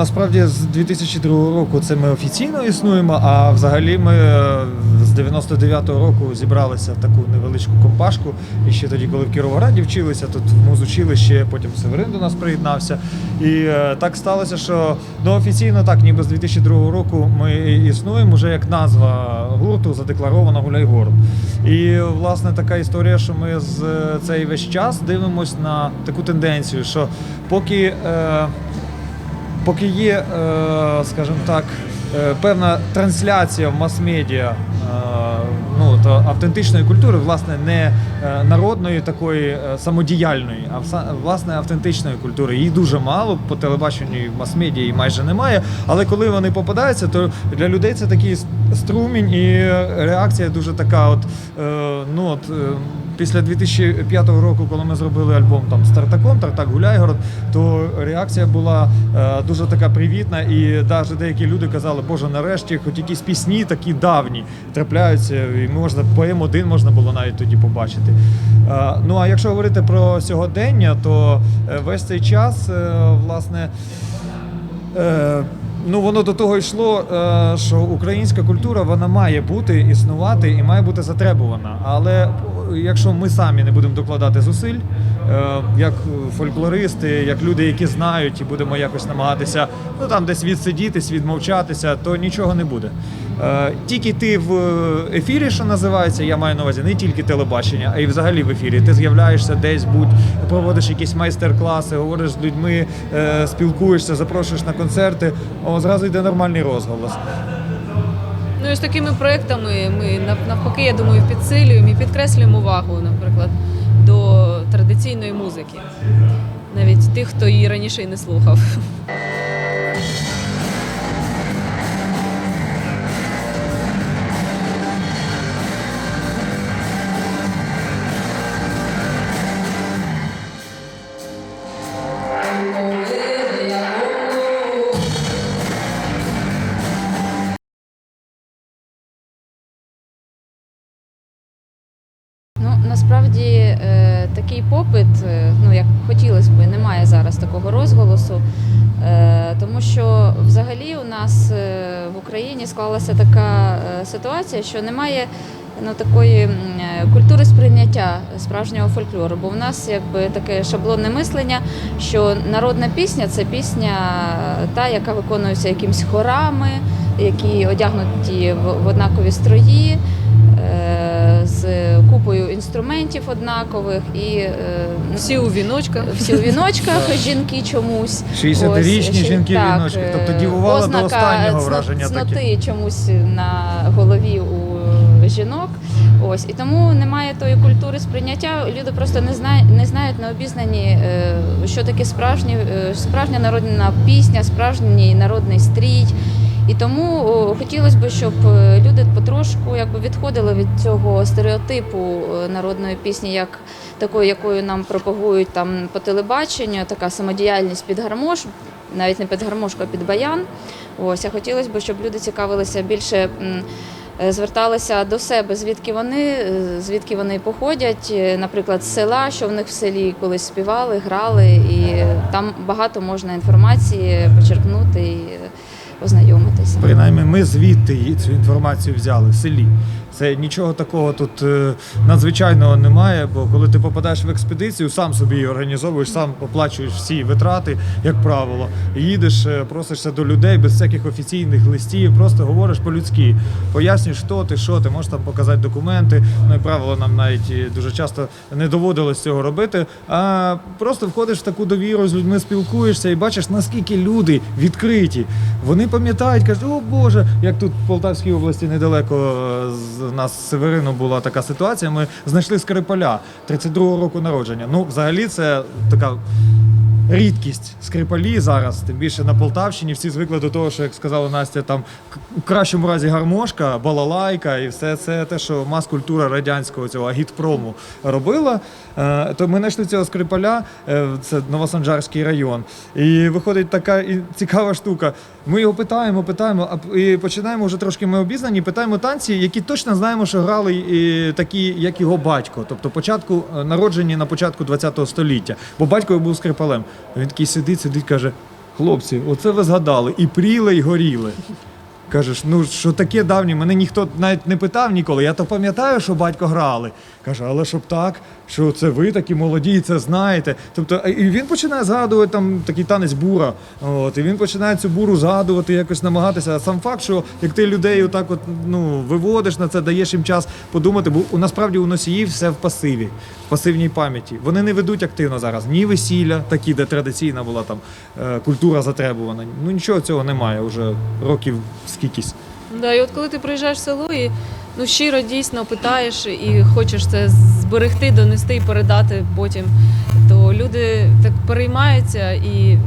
Насправді з 2002 року це ми офіційно існуємо, а взагалі ми е, з 99-го року зібралися в таку невеличку компашку. І ще тоді, коли в Кіровограді вчилися, тут в музучилищі, потім Северин до нас приєднався. І е, так сталося, що ну, офіційно так, ніби з 2002 року ми існуємо вже як назва гурту задекларована Гуляй город. І власне така історія, що ми з е, цей весь час дивимося на таку тенденцію, що поки. Е, поки є, е, скажімо так, е, певна трансляція в мас-медіа е, ну, то автентичної культури, власне, не народної такої самодіяльної, а власне автентичної культури. Її дуже мало по телебаченню і в мас-медіа її майже немає. Але коли вони попадаються, то для людей це такий струмінь і реакція дуже така. От, ну, от, після 2005 року, коли ми зробили альбом там Стартаконтр, так Гуляйгород, то реакція була е, дуже така привітна, і навіть деякі люди казали, Боже, нарешті, хоч якісь пісні такі давні трапляються, і можна поем один можна було навіть тоді побачити. Е, ну а якщо говорити про сьогодення, то е, весь цей час, е, власне. Е, Ну, воно до того йшло, е, що українська культура вона має бути існувати і має бути затребувана. Але якщо ми самі не будемо докладати зусиль, е, як фольклористи, як люди, які знають, і будемо якось намагатися ну там десь відсидітись, відмовчатися, то нічого не буде. Е, Тільки ти в ефірі, що називається, я маю на увазі не тільки телебачення, а й взагалі в ефірі. Ти з'являєшся десь, будь проводиш якісь майстер-класи, говориш з людьми, е, спілкуєшся, запрошуєш на концерти. О, зразу йде нормальний розголос. Ну і з такими проектами ми навпаки, я думаю, підсилюємо і підкреслюємо увагу, наприклад, до традиційної музики. Навіть тих, хто її раніше і не слухав. Розголосу, е, тому що взагалі у нас е, в Україні склалася така е, ситуація, що немає ну, такої культури сприйняття справжнього фольклору. Бо в нас якби таке шаблонне мислення, що народна пісня це пісня та, яка виконується якимись хорами, які одягнуті в однакові строї. Е, З купою інструментів однакових і е, Всі у віночках. всі у віночках, жінки чомусь. 60-річні Ось, ще- жінки в віночках. е, Тобто дивувало до останнього враження таке. чомусь на голові у жінок. Ось і тому немає тої культури сприйняття. Люди просто не знають, не знають, не обізнані, е, що таке справжні, е, справжня народна пісня, справжній народний стрій. І тому хотілося б, щоб е, люди потрошку якби відходили від цього стереотипу е, народної пісні, як такої, якою нам пропагують там по телебаченню, така самодіяльність під гармош, навіть не під гармошку, а під баян. Ось а хотілося б, щоб люди цікавилися більше. е, Зверталися до себе, звідки вони, звідки вони походять, наприклад, з села, що в них в селі колись співали, грали, і там багато можна інформації почерпнути ознайомитися. Принаймні, ми звідти цю інформацію взяли в селі. Це нічого такого тут е, надзвичайного немає, бо коли ти попадаєш в експедицію, сам собі її організовуєш, сам оплачуєш всі витрати, як правило. Їдеш, е, просишся до людей без всяких офіційних листів, просто говориш по-людськи, пояснюєш, хто ти, що ти, можеш там показати документи. Ну і правило нам навіть дуже часто не доводилось цього робити. А просто входиш в таку довіру з людьми, спілкуєшся і бачиш, наскільки люди відкриті. Вони пам'ятають, кажуть, о Боже, як тут в Полтавській області недалеко е, з нас з Северину була така ситуація. Ми знайшли Скрипаля 32-го року народження. Ну, взагалі, це така. Рідкість скрипалі зараз, тим більше на Полтавщині. Всі звикли до того, що як сказала Настя, там у кращому разі гармошка, балалайка і все це те, що мас-культура радянського цього агітпрому робила. Е, То ми знайшли цього скрипаля, е, це Новосанжарський район. І виходить така цікава штука. Ми його питаємо, питаємо, і починаємо вже трошки ми обізнані, питаємо танці, які точно знаємо, що грали і такі, як його батько, тобто початку е, народжені на початку ХХ століття, бо батько був скрипалем. Він такий сидить, сидить, каже. хлопці, оце ви згадали, і пріли, і горіли. Кажеш, ну що таке давнє, мене ніхто навіть не питав ніколи. Я то пам'ятаю, що батько грали. Каже, але щоб так, що це ви такі молоді, це знаєте. Тобто, і він починає згадувати там такий танець бура. От, і він починає цю буру згадувати, якось намагатися. А сам факт, що як ти людей отак от, ну, виводиш на це, даєш їм час подумати, бо насправді у носіїв все в пасиві, в пасивній пам'яті. Вони не ведуть активно зараз ні весілля, такі, де традиційна була там е, культура затребувана. Ну нічого цього немає вже років скількись. Да, і от коли ти приїжджаєш в село і ну, щиро дійсно питаєш і хочеш це зберегти, донести і передати потім, то люди так переймаються і,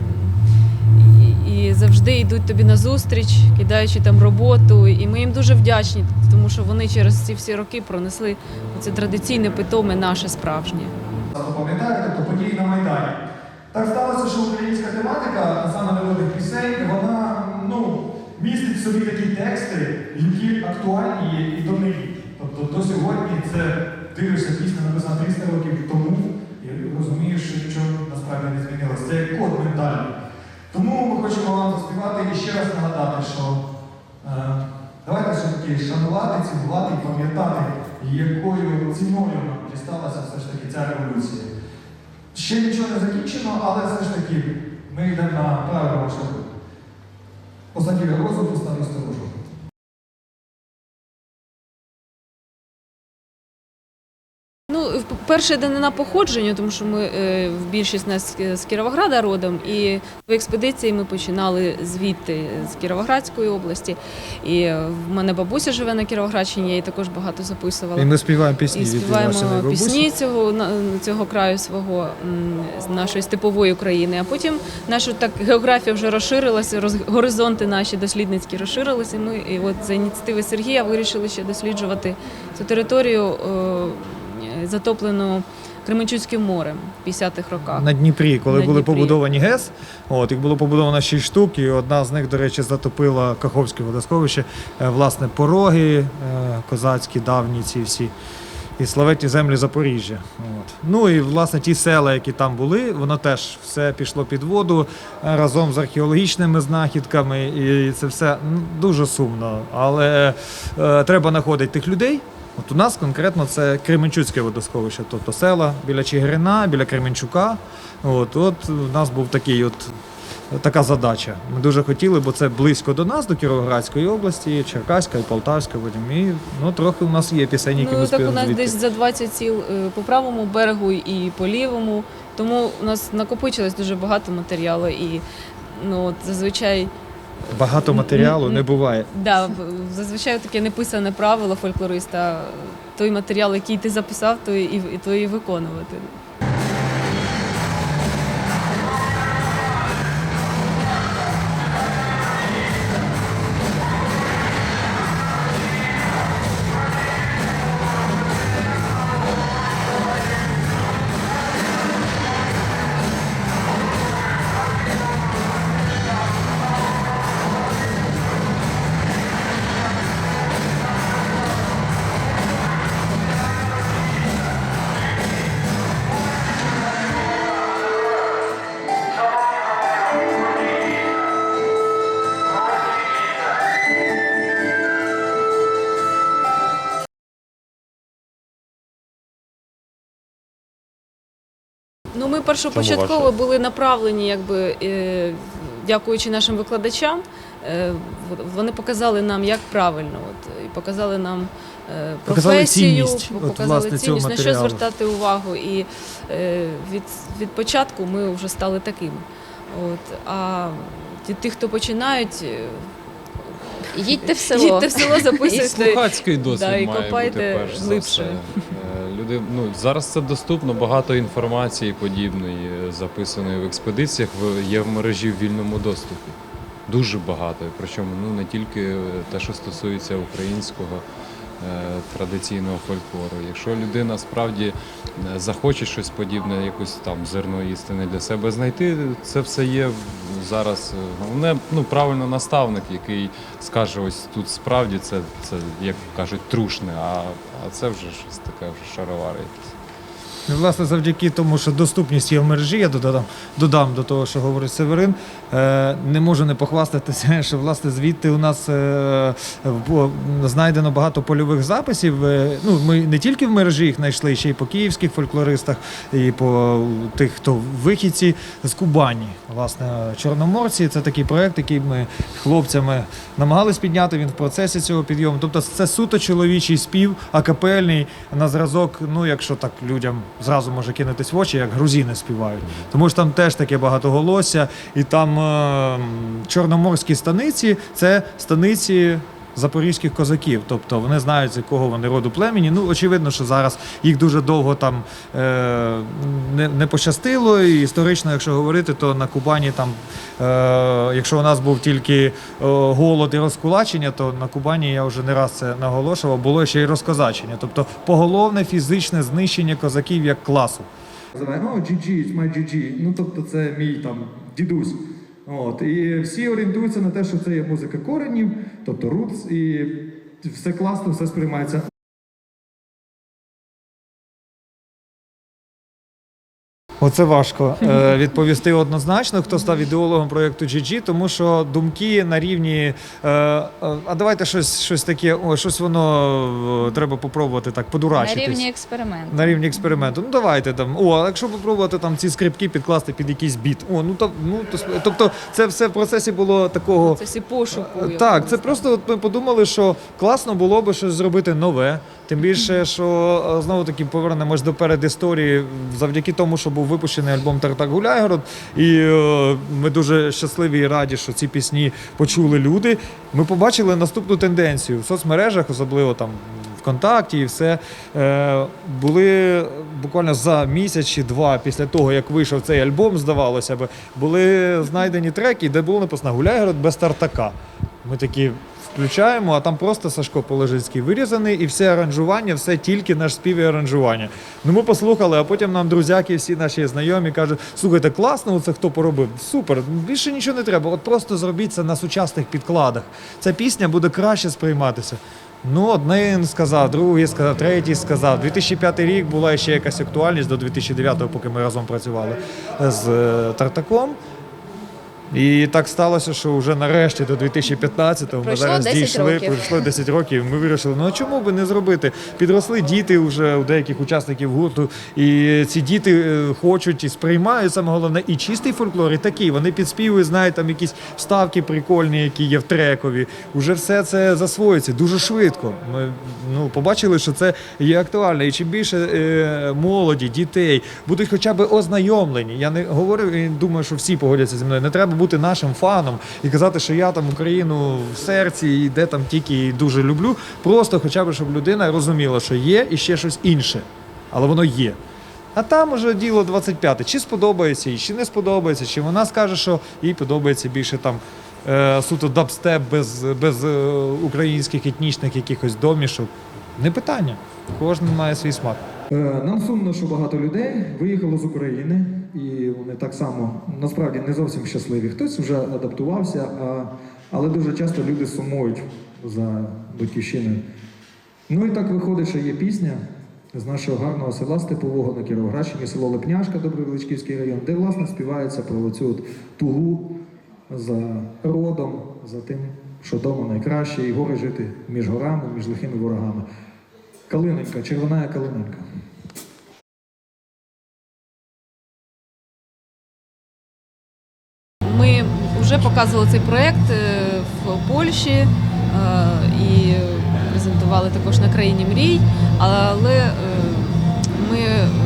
і, завжди йдуть тобі на зустріч, кидаючи там роботу. І ми їм дуже вдячні, тому що вони через ці всі роки пронесли це традиційне питоме наше справжнє. Пам'ятаєте, тобто події на Майдані. Так сталося, що українська тематика, саме народних пісень, вона собі такі тексти, які актуальні є і до нині. Тобто до сьогодні це дивишся пісня написана 300 років тому і розумієш, що насправді не змінилося. Це як код ментальний. Тому ми хочемо вам заспівати і ще раз нагадати, що е, давайте все-таки шанувати, цінувати і пам'ятати, якою ціною нам дісталася все ж таки ця революція. Ще нічого не закінчено, але все ж таки ми йдемо на правильному шляху. Ознаків розуму стану перше данина походження, тому що ми е, в більшість нас з- Кіровограда родом, і в експедиції ми починали звідти з Кіровоградської області. І е, в мене бабуся живе на Кіровоградщині, я її також багато записувала. І ми співаємо пісні І співаємо пісні цього цього краю свого з нашої степової України. А потім наша так географія вже розширилася, роз, горизонти наші дослідницькі розширилися. І ми і от за ініціативи Сергія вирішили ще досліджувати цю територію, е, затоплену Кременчуцьким морем в 50-х роках. На Дніпрі, коли На були Дніпрі. побудовані ГЕС, от їх було побудовано 6 штук, і одна з них, до речі, затопила Каховське водосховище, Е, власне, пороги е, козацькі, давні ці всі. І славетні землі Запоріжжя. От. Ну і власне ті села, які там були, воно теж все пішло під воду е, разом з археологічними знахідками. І це все ну, дуже сумно. Але е, треба знаходити тих людей. От у нас конкретно це Кременчуцьке водосховище, тобто села біля Чигирина, біля Кременчука. От, от у нас був такий от. Така задача. Ми дуже хотіли, бо це близько до нас, до Кіровоградської області, Черкаська і Полтавська. Потім і ну трохи у нас є пісень, які ми Ну так у нас десь за 20 сіл е, по правому берегу і по лівому. Тому у нас накопичилось дуже багато матеріалу і ну от зазвичай Багато матеріалу не буває. Да, зазвичай таке неписане правило фольклориста. Той матеріал, який ти записав, то і, і то і виконувати. Ну, ми першопочатково ваше? були направлені, якби е, дякуючи нашим викладачам. е, Вони показали нам, як правильно, от, і показали нам е, Показали професію, цінність, от, показали власне, цього цінність, на що матеріалу. звертати увагу. І е, від, від початку ми вже стали такими. От, а ті, ті, хто починають, е, Їдьте в село. їдьте в село, записуйте. Слухацький досвід Да, і має копайте бути перш за глибше. все. Люди, ну, зараз це доступно, багато інформації подібної, е, записаної в експедиціях, є в мережі в вільному доступі. Дуже багато. Причому ну, не тільки е, те, що стосується українського традиційного фольклору. Якщо людина справді е, захоче щось подібне, якусь там зерно істини для себе знайти, це все є зараз. е, Головне, ну правильно наставник, який скаже, ось тут справді це, це як кажуть, трушне, а, а це вже щось таке вже шаровари якесь. І, власне, завдяки тому, що доступність є в мережі, я додам, додам до того, що говорить Северин. Е, не можу не похвастатися, що власне звідти у нас е, знайдено багато польових записів. Е, ну, ми не тільки в мережі їх знайшли, ще й по київських фольклористах, і по тих, хто вихідці з Кубані. Власне, Чорноморці це такий проект, який ми хлопцями намагались підняти. Він в процесі цього підйому. Тобто, це суто чоловічий спів, акапельний на зразок. Ну, якщо так людям зразу може кинутись в очі, як грузини співають. Тому що там теж таке багатоголосся, і там е, чорноморські станиці це станиці. Запорізьких козаків, тобто вони знають, з якого вони роду племені. Ну, очевидно, що зараз їх дуже довго там е, не, не пощастило. І історично, якщо говорити, то на Кубані там, е, якщо у нас був тільки е, голод і розкулачення, то на Кубані я вже не раз це наголошував, було ще й розкозачення. Тобто поголовне фізичне знищення козаків як класу. Називає, ну, my GG. Ну, тобто це мій там дідусь. От, і всі орієнтуються на те, що це є музика коренів, тобто рутс, і все класно, все сприймається. Оце важко е, відповісти однозначно, хто став ідеологом проєкту GG, тому що думки на рівні. Е, е, а давайте щось, щось таке, о, щось воно треба попробувати так, На рівні експерименту. На рівні експерименту. Ну давайте там. О, а якщо попробувати там ці скрипки підкласти під якийсь біт. О, ну то ну то тобто, це все в процесі було такого. Це всі пошуку. Так, це просто от ми подумали, що класно було би щось зробити нове. Тим більше, що е, знову таки повернемось до передісторії, завдяки тому, що був випущений альбом Тартак Гуляйгород, і е, ми дуже щасливі і раді, що ці пісні почули люди. Ми побачили наступну тенденцію в соцмережах, особливо там. ВКонтакті і все е, були буквально за місяць чи два після того, як вийшов цей альбом, здавалося б, були знайдені треки, де було написано Гуляйгород без тартака. Ми такі включаємо, а там просто Сашко Положицький вирізаний, і все аранжування, все тільки наш спів і аранжування. Ну ми послухали, а потім нам друзяки, всі наші знайомі кажуть: слухайте, класно, це хто поробив. Супер, більше нічого не треба. От просто зробіть це на сучасних підкладах. Ця пісня буде краще сприйматися. Ну, один сказав, другий сказав, третій сказав. 2005 рік була ще якась актуальність до 2009, поки ми разом працювали з е, Тартаком. І так сталося, що вже нарешті до 2015-го ми Пройшло зараз 10 дійшли, років. пройшло 10 років. Ми вирішили, ну а чому би не зробити? Підросли діти вже у деяких учасників гурту, і ці діти е, хочуть і сприймають саме головне і чистий фольклор, і такий. Вони підспівують, знають там якісь вставки прикольні, які є в трекові. Уже все це засвоїться дуже швидко. Ми ну, побачили, що це є актуально. І чим більше е, молоді, дітей будуть хоча б ознайомлені. Я не говорю і думаю, що всі погодяться зі мною. Не треба бути нашим фаном і казати, що я там Україну в серці і де там тільки і дуже люблю. Просто хоча б, щоб людина розуміла, що є і ще щось інше, але воно є. А там уже діло 25. Чи сподобається їй, чи не сподобається, чи вона скаже, що їй подобається більше там е, суто дабстеп без, без е, українських етнічних якихось домішок. Не питання. Кожен має свій смак. Е, Нам сумно, що багато людей виїхало з України, і вони так само насправді не зовсім щасливі. Хтось вже адаптувався, але дуже часто люди сумують за батьківщиною. Ну і так виходить, що є пісня з нашого гарного села Степового на Кіровоградщині, село Лепняшка, Добровеличківський район, де власне співається про цю тугу за родом, за тим, що дома найкраще, і гори жити між горами, між лихими ворогами. Калиненька, червона калиненька. Ми вже показували цей проєкт е, в Польщі е, і презентували також на країні мрій. Але е, ми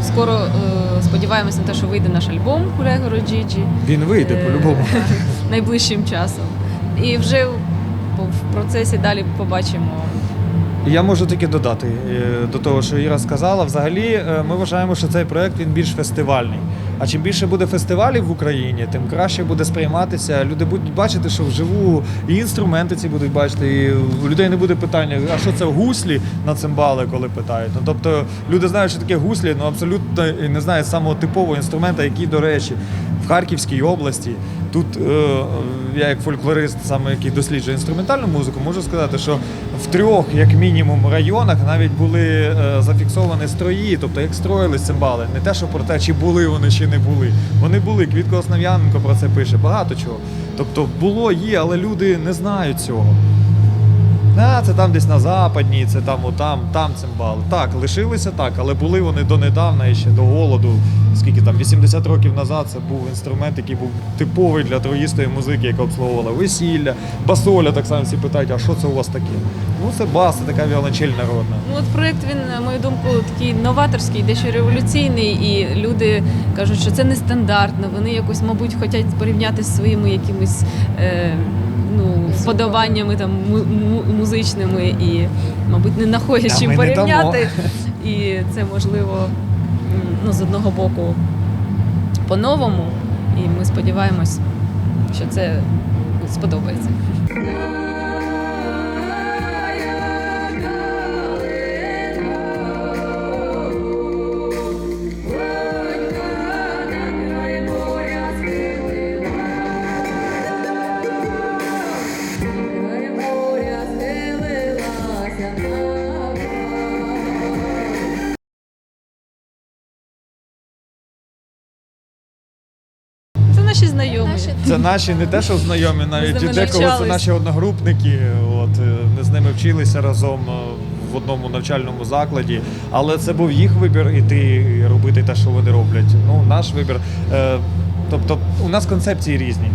скоро сподіваємося на те, що вийде наш альбом Гуляйгоро Джіджі Він вийде по-любому. найближчим часом. І вже в процесі далі побачимо. Я можу тільки додати е, до того, що Іра сказала. Взагалі, е, ми вважаємо, що цей проект він більш фестивальний. А чим більше буде фестивалів в Україні, тим краще буде сприйматися. Люди будуть бачити, що вживу і інструменти ці будуть бачити. І у людей не буде питання, а що це гуслі на цимбали, коли питають. Ну тобто люди знають, що таке гуслі, ну абсолютно не знають самого типового інструмента, який, до речі, Харківській області. Тут е, я, як фольклорист, саме який досліджує інструментальну музику, можу сказати, що в трьох, як мінімум, районах навіть були е, зафіксовані строї, тобто як строїли цимбали. Не те, що про те, чи були вони, чи не були. Вони були. Квітко Основ'яненко про це пише, багато чого. Тобто було, є, але люди не знають цього. А, це там десь на западній, це там, отам, там цимбали. Так, лишилися так, але були вони донедавна і ще до голоду. Скільки там, 80 років назад це був інструмент, який був типовий для троїстої музики, яка обслуговувала весілля, басоля, так само всі питають, а що це у вас таке? Ну це бас, це така віолончель народна. Ну, от проект він, на мою думку, такий новаторський, дещо революційний, і люди кажуть, що це нестандартно. Вони якось, мабуть, хочуть порівняти з своїми якимись е, ну, вподобаннями там му- му- музичними і, мабуть, не знаходять чим порівняти. І це можливо ну, з одного боку по-новому. І ми сподіваємось, що це сподобається. Наші знайомі. Наші Це наші не те, що знайомі, навіть з декого це наші одногрупники. От е, ми з ними вчилися разом е, в одному навчальному закладі. Але це був їх вибір іти і робити те, що вони роблять. Ну, наш вибір. Е, Тобто, у нас концепції різні.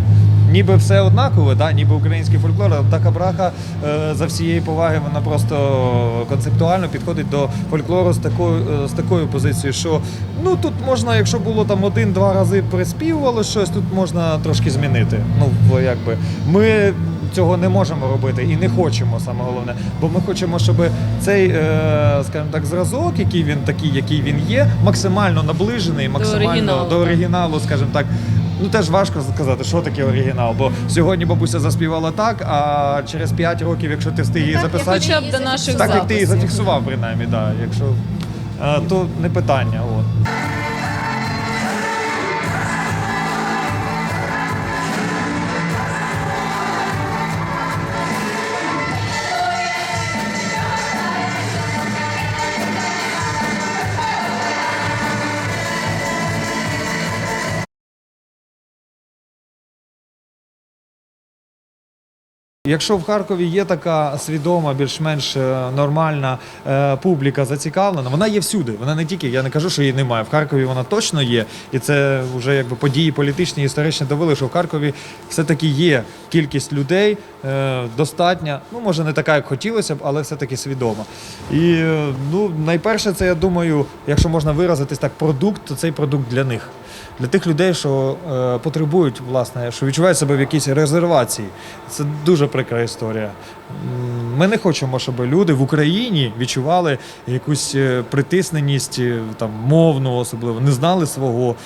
Ніби все однакове, да? ніби український фольклор, а така браха е, за всієї поваги вона просто концептуально підходить до фольклору з такою, е, з такою позицією, що ну тут можна, якщо було там один-два рази приспівувало щось, тут можна трошки змінити. Ну, якби ми цього не можемо робити і не хочемо, саме головне. Бо ми хочемо, щоб цей, е, скажімо так, зразок, який він такий, який він є, максимально наближений, максимально оригіналу, до оригіналу, скажімо так. Ну теж важко сказати, що таке оригінал. Бо сьогодні бабуся заспівала так, а через 5 років, якщо ти встиг її записати, Хоча б до наших так як ти її записів. зафіксував, принаймні, да, якщо е, то не питання. От. Якщо в Харкові є така свідома, більш-менш е, нормальна е, публіка зацікавлена, вона є всюди. Вона не тільки, я не кажу, що її немає. В Харкові вона точно є, і це вже якби події політичні і історичні довели, що в Харкові все-таки є кількість людей е, достатня. Ну може не така, як хотілося б, але все-таки свідома. І ну найперше, це я думаю, якщо можна виразитись так, продукт, то цей продукт для них. Для тих людей, що е, потребують, власне, що відчувають себе в якійсь резервації. Це дуже прикра історія. Ми не хочемо, щоб люди в Україні відчували якусь е, притисненість, е, там, мовну особливо, не знали свого,